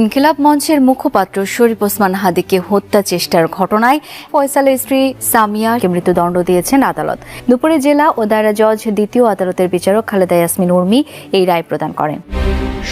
ইনকিলাব মঞ্চের মুখপাত্র শরীফ ওসমান হাদিকে হত্যা চেষ্টার ঘটনায় ফয়সালের স্ত্রী সামিয়াকে মৃত্যুদণ্ড দিয়েছেন আদালত। দুপুরে জেলা ও দায়রা জজ দ্বিতীয় আদালতের বিচারক খালেদা ইয়াসমিন উর্মি এই রায় প্রদান করেন।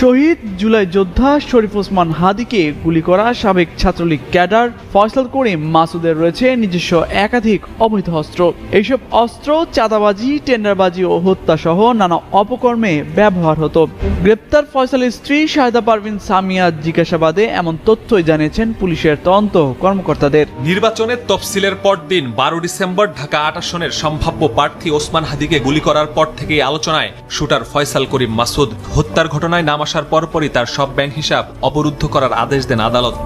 শহীদ জুলাই যোদ্ধা শরীফ ওসমান হাদিকে গুলি করা সাবেক ছাত্রলীগ ক্যাডার ফয়সাল করিম মাসুদের রয়েছে নিজস্ব একাধিক অবৈধ অস্ত্র। এইসব অস্ত্র, চাঁদাবাজি, টেন্ডারবাজি ও হত্যা সহ নানা অপকর্মে ব্যবহার হতো। গ্রেপ্তার ফয়সালের স্ত্রী শাহেদা পারভিন সামিয়া জিজ্ঞাসাবাদে এমন তথ্যই জানিয়েছেন পুলিশের তদন্ত কর্মকর্তাদের। নির্বাচনের তফসিলের পর দিন বারো ডিসেম্বর ঢাকা আট আসনের সম্ভাব্য প্রার্থী ওসমান হাদিকে গুলি করার পর থেকেই আলোচনায় শুটার ফয়সাল করিম মাসুদ। হত্যার ঘটনায় নাম আসার পরপরই তার সব ব্যাংক হিসাব অবরুদ্ধ করার আদেশ দেন আদালত।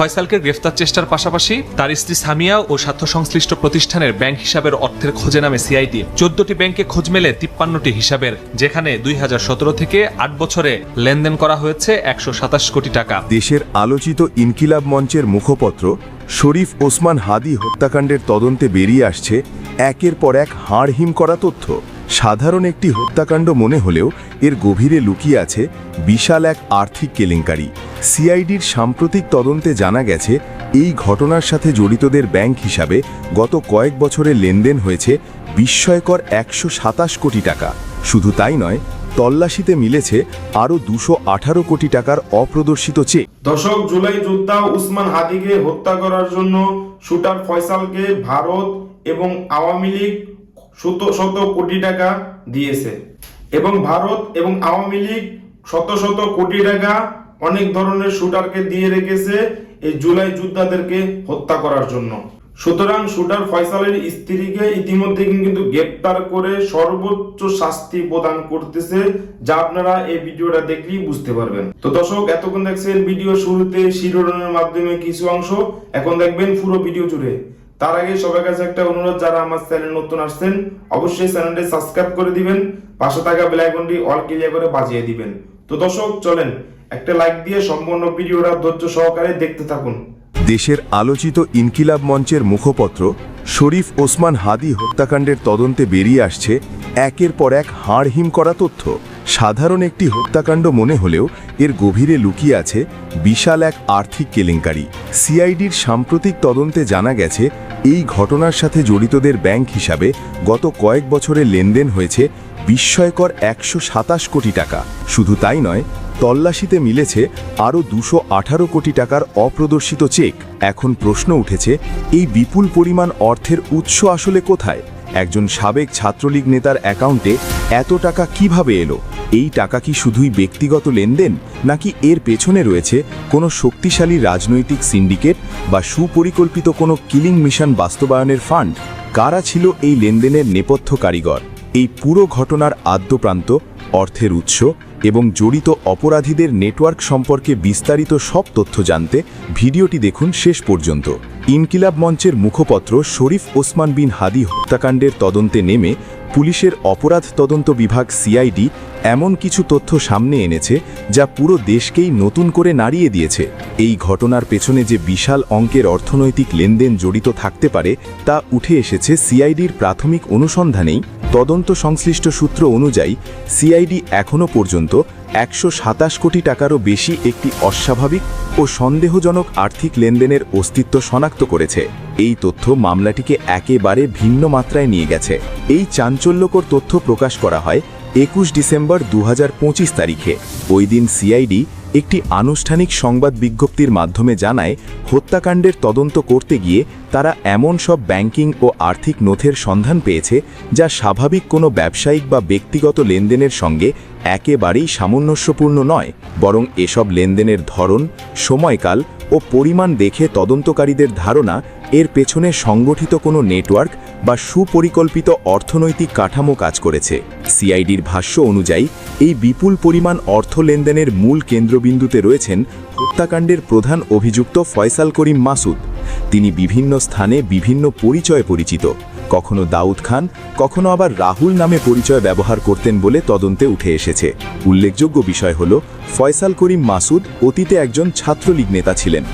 ফয়সালকে গ্রেফতার চেষ্টার পাশাপাশি তার স্ত্রী সামিয়া ও স্বার্থ সংশ্লিষ্ট প্রতিষ্ঠানের ব্যাংক হিসাবের অর্থের খোঁজে নামে সিআইডি। চোদ্দটি ব্যাংকে খোঁজ মেলে তিপ্পান্নটি হিসাবের, যেখানে দুই হাজার সতেরো থেকে আট বছরে লেনদেন করা হয়েছে একশো সাতাশ কোটি টাকা। দেশের আলোচিত ইনকিলাব মঞ্চের মুখপত্র শরীফ ওসমান হাদি হত্যাকাণ্ডের তদন্তে বেরিয়ে আসছে একের পর এক হাড়হিম করা তথ্য। সাধারণ একটি হত্যাকাণ্ড মনে হলেও এর গভীরে লুকিয়ে আছে বিশাল এক আর্থিক কেলেঙ্কারি। সিআইডির সাম্প্রতিক তদন্তে জানা গেছে, এই ঘটনার সাথে জড়িতদের ব্যাংক হিসাবে গত কয়েক বছরে লেনদেন হয়েছে বিস্ময়কর একশো সাতাশ কোটি টাকা। শুধু তাই নয়, তল্লাশিতে মিলেছে আরও দুশো কোটি টাকার অপ্রদর্শিত চেক। দশক জুলাই যোদ্ধা উসমান হাদিকে হত্যা করার জন্য শুটার ফয়সালকে ভারত এবং আওয়ামী লীগ শত শত কোটি টাকা দিয়েছে। এবং ভারত এবং আওয়ামী লীগ শত শত কোটি টাকা অনেক ধরনের শুটারকে দিয়ে রেখেছে এই জুলাই যোদ্ধাদেরকে হত্যা করার জন্য। সুতরাং শুটার ফয়সালের স্ত্রীকে ইতিমধ্যে কিন্তু গ্রেপ্তার করে সর্বোচ্চ শাস্তি প্রদান করতেছে, যা আপনারা এই ভিডিওটা দেখলেই বুঝতে পারবেন। তো দর্শক, এতক্ষণ দেখছেন ভিডিও শুরুতে শিরোনামের মাধ্যমে কিছু অংশ। এখন দেখবেন পুরো ভিডিও জুড়ে। তার আগে সবার কাছে একটা অনুরোধ, যারা আমার চ্যানেল নতুন আসছেন, অবশ্যই চ্যানেলটি সাবস্ক্রাইব করে দিবেন, পাশে থাকা বেল আইকনটি অল ক্লিয়ার করে বাজিয়ে দিবেন। তো দর্শক, চলেন, একটা লাইক দিয়ে সম্পূর্ণ ভিডিওটা ধৈর্য সহকারে দেখতে থাকুন। দেশের আলোচিত ইনকিলাব মঞ্চের মুখপত্র, শরীফ ওসমান হাদি হত্যাকাণ্ডের তদন্তে বেরিয়ে আসছে একের পর এক হাড়হিম করা তথ্য। সাধারণ একটি হত্যাকাণ্ড মনে হলেও এর গভীরে লুকিয়ে আছে বিশাল এক আর্থিক কেলেঙ্কারি। সিআইডির সাম্প্রতিক তদন্তে জানা গেছে এই ঘটনার সাথে জড়িতদের ব্যাংক হিসাবে গত কয়েক বছরে লেনদেন হয়েছে বিস্ময়কর একশো সাতাশ কোটি টাকা। শুধু তাই নয়, তল্লাশিতে মিলেছে আরও দুশো কোটি টাকার অপ্রদর্শিত চেক। এখন প্রশ্ন উঠেছে, এই বিপুল পরিমাণ অর্থের উৎস আসলে কোথায়? একজন সাবেক ছাত্রলীগ নেতার অ্যাকাউন্টে এত টাকা কীভাবে এলো? এই টাকা কি শুধুই ব্যক্তিগত লেনদেন, নাকি এর পেছনে রয়েছে কোনো শক্তিশালী রাজনৈতিক সিন্ডিকেট বা সুপরিকল্পিত কোনো কিলিং মিশন বাস্তবায়নের ফান্ড? কারা ছিল এই লেনদেনের নেপথ্য কারিগর? এই পুরো ঘটনার আদ্যপ্রান্ত, অর্থের উৎস এবং জড়িত অপরাধীদের নেটওয়ার্ক সম্পর্কে বিস্তারিত সব তথ্য জানতে ভিডিওটি দেখুন শেষ পর্যন্ত। ইনকিলাব মঞ্চের মুখপত্র শরীফ ওসমান বিন হাদি হত্যাকাণ্ডের তদন্তে নেমে পুলিশের অপরাধ তদন্ত বিভাগ সিআইডি এমন কিছু তথ্য সামনে এনেছে যা পুরো দেশকেই নতুন করে নাড়িয়ে দিয়েছে। এই ঘটনার পেছনে যে বিশাল অঙ্কের অর্থনৈতিক লেনদেন জড়িত থাকতে পারে তা উঠে এসেছে সিআইডির প্রাথমিক অনুসন্ধানেই। তদন্ত সংশ্লিষ্ট সূত্র অনুযায়ী, সিআইডি এখনও পর্যন্ত একশো সাতাশ কোটি টাকারও বেশি একটি অস্বাভাবিক ও সন্দেহজনক আর্থিক লেনদেনের অস্তিত্ব শনাক্ত করেছে। এই তথ্য মামলাটিকে একেবারে ভিন্ন মাত্রায় নিয়ে গেছে। এই চাঞ্চল্যকর তথ্য প্রকাশ করা হয় একুশ ডিসেম্বর দু হাজার পঁচিশ তারিখে। ওই দিন সিআইডি একটি আনুষ্ঠানিক সংবাদ বিজ্ঞপ্তির মাধ্যমে জানায়, হত্যাকাণ্ডের তদন্ত করতে গিয়ে তারা এমন সব ব্যাংকিং ও আর্থিক নথের সন্ধান পেয়েছে, যা স্বাভাবিক কোনো ব্যবসায়িক বা ব্যক্তিগত লেনদেনের সঙ্গে একেবারেই সামঞ্জস্যপূর্ণ নয়, বরং এসব লেনদেনের ধরন, সময়কাল ও পরিমাণ দেখে তদন্তকারীদের ধারণা এর পেছনে সংগঠিত কোনো নেটওয়ার্ক বা সুপরিকল্পিত অর্থনৈতিক কাঠামো কাজ করেছে। সিআইডির ভাষ্য অনুযায়ী, এই বিপুল পরিমাণ অর্থ লেনদেনের মূল কেন্দ্রবিন্দুতে রয়েছেন হত্যাকাণ্ডের প্রধান অভিযুক্ত ফয়সাল করিম মাসুদ। তিনি বিভিন্ন স্থানে বিভিন্ন পরিচয়ে পরিচিত। কখনো দাউদ খান, কখনো আবার রাহুল নামে পরিচয় ব্যবহার করতেন বলে তদন্তে উঠে এসেছে। উল্লেখযোগ্য বিষয় হল, ফয়সাল করিম মাসুদ অতীতে একজন ছাত্রলীগ নেতা ছিলেন।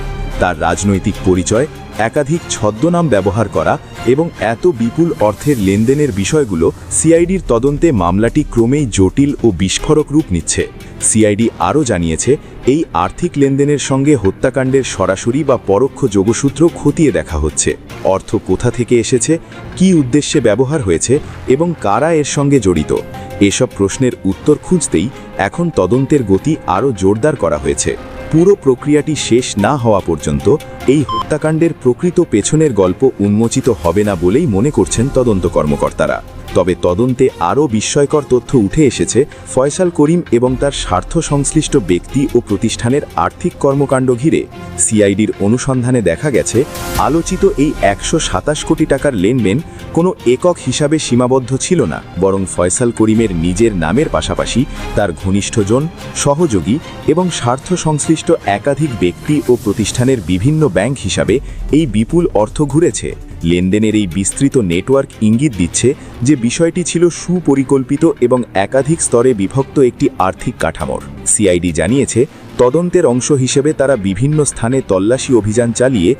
তার রাজনৈতিক পরিচয় একাধিক ছদ্মনাম ব্যবহার করা এবং এত বিপুল অর্থের লেনদেনের বিষয়গুলো সিআইডির তদন্তে মামলাটি ক্রমেই জটিল ও বিস্ফোরক রূপ নিচ্ছে। সিআইডি আরও জানিয়েছে, এই আর্থিক লেনদেনের সঙ্গে হত্যাকাণ্ডের সরাসরি বা পরোক্ষ যোগসূত্র খতিয়ে দেখা হচ্ছে। অর্থ কোথা থেকে এসেছে, কী উদ্দেশ্যে ব্যবহার হয়েছে এবং কারা এর সঙ্গে জড়িত, এসব প্রশ্নের উত্তর খুঁজতেই এখন তদন্তের গতি আরও জোরদার করা হয়েছে। পুরো প্রক্রিয়াটি শেষ না হওয়া পর্যন্ত এই হত্যাকাণ্ডের প্রকৃত পেছনের গল্প উন্মোচিত হবে না বলেই মনে করছেন তদন্ত কর্মকর্তারা তবে তদন্তে আরও বিস্ময়কর তথ্য উঠে এসেছে, ফয়সাল করিম এবং তার স্বার্থ সংশ্লিষ্ট ব্যক্তি ও প্রতিষ্ঠানের আর্থিক কর্মকাণ্ড ঘিরে। সিআইডির অনুসন্ধানে দেখা গেছে, আলোচিত এই একশো সাতাশ কোটি টাকার লেনদেন কোনো একক হিসাবে সীমাবদ্ধ ছিল না, বরং ফয়সাল করিমের নিজের নামের পাশাপাশি তার ঘনিষ্ঠজন, সহযোগী এবং স্বার্থ সংশ্লিষ্ট একাধিক ব্যক্তি ও প্রতিষ্ঠানের বিভিন্ন ব্যাংক হিসাবে এই বিপুল অর্থ ঘুরেছে। লেনদেনের এই বিস্তৃত নেটওয়ার্ক ইঙ্গিত দিচ্ছে যে বিষয়টি ছিল সুপরিকল্পিত এবং একাধিক স্তরে বিভক্ত একটি আর্থিক কাঠামোর। সিআইডি জানিয়েছে, তদন্তের অংশ হিসেবে তারা বিভিন্ন স্থানে তল্লাশি অভিযান চালিয়ে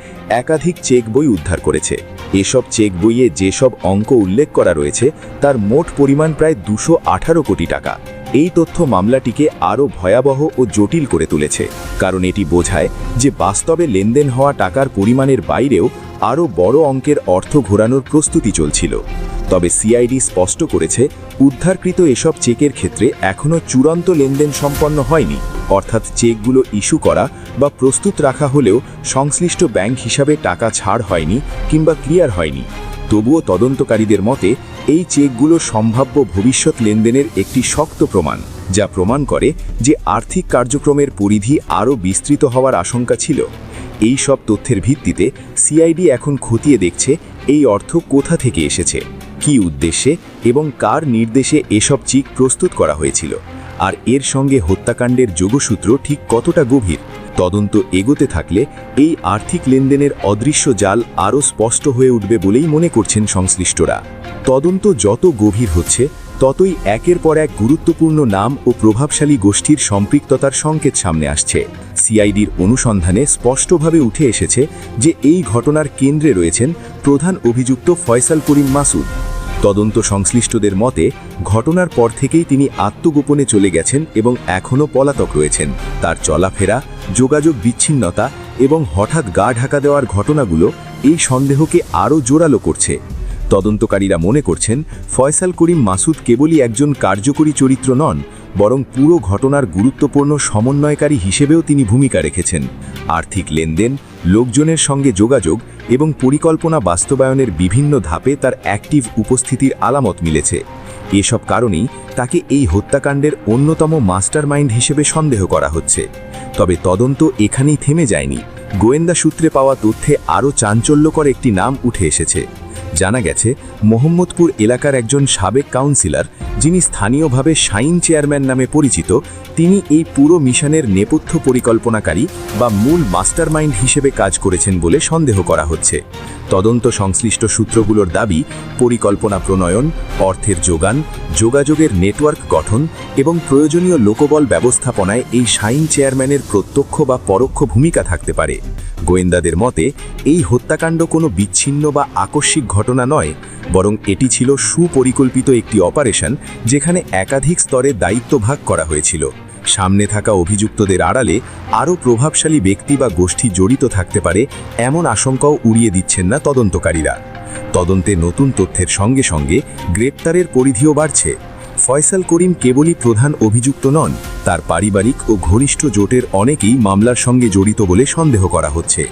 একাধিক চেক বই উদ্ধার করেছে। এসব চেক বইয়ে যেসব অঙ্ক উল্লেখ করা রয়েছে, তার মোট পরিমাণ প্রায় দুশো কোটি টাকা। এই তথ্য মামলাটিকে আরও ভয়াবহ ও জটিল করে তুলেছে, কারণ এটি বোঝায় যে বাস্তবে লেনদেন হওয়া টাকার পরিমাণের বাইরেও আরও বড় অঙ্কের অর্থ ঘোরানোর প্রস্তুতি চলছিল। তবে সিআইডি স্পষ্ট করেছে, উদ্ধারকৃত এসব চেকের ক্ষেত্রে এখনও চূড়ান্ত লেনদেন সম্পন্ন হয়নি। অর্থাৎ চেকগুলো ইস্যু করা বা প্রস্তুত রাখা হলেও সংশ্লিষ্ট ব্যাংক হিসাবে টাকা ছাড় হয়নি কিংবা ক্লিয়ার হয়নি। তবুও তদন্তকারীদের মতে, এই চেকগুলো সম্ভাব্য ভবিষ্যৎ লেনদেনের একটি শক্ত প্রমাণ, যা প্রমাণ করে যে আর্থিক কার্যক্রমের পরিধি আরও বিস্তৃত হওয়ার আশঙ্কা ছিল। এই সব তথ্যের ভিত্তিতে সিআইডি এখন খতিয়ে দেখছে এই অর্থ কোথা থেকে এসেছে, কী উদ্দেশ্যে এবং কার নির্দেশে এসব চিক প্রস্তুত করা হয়েছিল, আর এর সঙ্গে হত্যাকাণ্ডের যোগসূত্র ঠিক কতটা গভীর, তদন্ত এগোতে থাকলে এই আর্থিক লেনদেনের অদৃশ্য জাল আরও স্পষ্ট হয়ে উঠবে বলেই মনে করছেন সংশ্লিষ্টরা। তদন্ত যত গভীর হচ্ছে ততই একের পর এক গুরুত্বপূর্ণ নাম ও প্রভাবশালী গোষ্ঠীর সম্পৃক্ততার সংকেত সামনে আসছে। সিআইডির অনুসন্ধানে স্পষ্টভাবে উঠে এসেছে যে এই ঘটনার কেন্দ্রে রয়েছেন প্রধান অভিযুক্ত ফয়সাল করিম মাসুদ। তদন্ত সংশ্লিষ্টদের মতে, ঘটনার পর থেকেই তিনি আত্মগোপনে চলে গেছেন এবং এখনও পলাতক রয়েছেন। তার চলাফেরা, যোগাযোগ বিচ্ছিন্নতা এবং হঠাৎ গা ঢাকা দেওয়ার ঘটনাগুলো এই সন্দেহকে আরও জোরালো করছে। তদন্তকারীরা মনে করছেন, ফয়সাল করিম মাসুদ কেবলই একজন কার্যকরী চরিত্র নন, বরং পুরো ঘটনার গুরুত্বপূর্ণ সমন্বয়কারী হিসেবেও তিনি ভূমিকা রেখেছেন। আর্থিক লেনদেন, লোকজনের সঙ্গে যোগাযোগ এবং পরিকল্পনা বাস্তবায়নের বিভিন্ন ধাপে তার অ্যাক্টিভ উপস্থিতির আলামত মিলেছে। এসব কারণেই তাকে এই হত্যাকাণ্ডের অন্যতম মাস্টারমাইন্ড হিসেবে সন্দেহ করা হচ্ছে। তবে তদন্ত এখানেই থেমে যায়নি। গোয়েন্দা সূত্রে পাওয়া তথ্যে আরও চাঞ্চল্যকর একটি নাম উঠে এসেছে। জানা গেছে, মোহাম্মদপুর এলাকার একজন সাবেক কাউন্সিলর, যিনি স্থানীয়ভাবে শাইন চেয়ারম্যান নামে পরিচিত, তিনি এই পুরো মিশনের নেপথ্য পরিকল্পনাকারী বা মূল মাস্টারমাইন্ড হিসেবে কাজ করেছেন বলে সন্দেহ করা হচ্ছে। তদন্ত সংশ্লিষ্ট সূত্রগুলোর দাবি, পরিকল্পনা প্রণয়ন, অর্থের যোগান, যোগাযোগের নেটওয়ার্ক গঠন এবং প্রয়োজনীয় লোকবল ব্যবস্থাপনায় এই শাইন চেয়ারম্যানের প্রত্যক্ষ বা পরোক্ষ ভূমিকা থাকতে পারে। গোয়েন্দাদের মতে, এই হত্যাকাণ্ড কোনো বিচ্ছিন্ন বা আকস্মিক ঘটনা নয়, বরং এটি ছিল সুপরিকল্পিত একটি অপারেশন যেখানে একাধিক স্তরে দায়িত্ব ভাগ করা হয়েছিল। সামনে থাকা অভিযুক্তদের আড়ালে আরও প্রভাবশালী ব্যক্তি বা গোষ্ঠী জড়িত থাকতে পারে এমন আশঙ্কাও উড়িয়ে দিচ্ছেন না তদন্তকারীরা। তদন্তে নতুন তথ্যের সঙ্গে সঙ্গে গ্রেপ্তারের পরিধিও বাড়ছে। ফয়সাল করিম কেবলই প্রধান অভিযুক্ত নন, তার পারিবারিক ও ঘনিষ্ঠ জোটের অনেকেই মামলার সঙ্গে জড়িত বলে সন্দেহ করা হচ্ছে।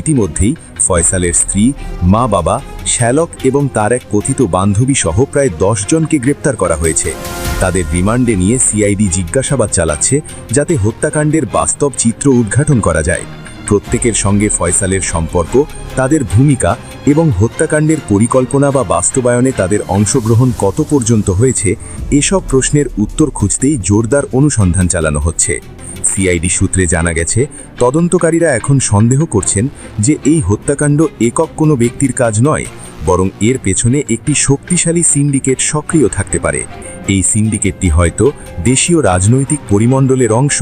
ইতিমধ্যেই ফয়সালের স্ত্রী মা বাবা শ্যালক এবং তার এক কথিত বান্ধবী সহ প্রায় দশজনকে গ্রেপ্তার করা হয়েছে। তাদের রিমান্ডে নিয়ে সিআইডি জিজ্ঞাসাবাদ চালাচ্ছে যাতে হত্যাকাণ্ডের বাস্তব চিত্র উদ্ঘাটন করা যায়। প্রত্যেকের সঙ্গে ফয়সালের সম্পর্ক, তাদের ভূমিকা এবং হত্যাকাণ্ডের পরিকল্পনা বা বাস্তবায়নে তাদের অংশগ্রহণ কত পর্যন্ত হয়েছে, এসব প্রশ্নের উত্তর খুঁজতেই জোরদার অনুসন্ধান চালানো হচ্ছে। সিআইডি সূত্রে জানা গেছে, তদন্তকারীরা এখন সন্দেহ করছেন যে এই হত্যাকাণ্ড একক কোনো ব্যক্তির কাজ নয় বরং এর পেছনে একটি শক্তিশালী সিন্ডিকেট সক্রিয় থাকতে পারে। এই সিন্ডিকেটটি হয়তো দেশীয় রাজনৈতিক পরিমণ্ডলের অংশ,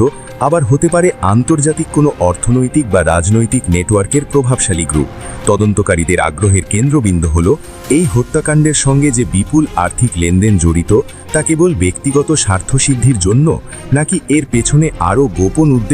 আবার হতে পারে আন্তর্জাতিক কোনো অর্থনৈতিক বা রাজনৈতিক নেটওয়ার্কের প্রভাবশালী গ্রুপ। তদন্তকারীদের আগ্রহের কেন্দ্রবিন্দু হল, এই হত্যাকাণ্ডের সঙ্গে যে বিপুল আর্থিক লেনদেন জড়িত, তা কেবল ব্যক্তিগত স্বার্থসিদ্ধির জন্য, নাকি এর পেছনে আরও গোপন উদ্দেশ্য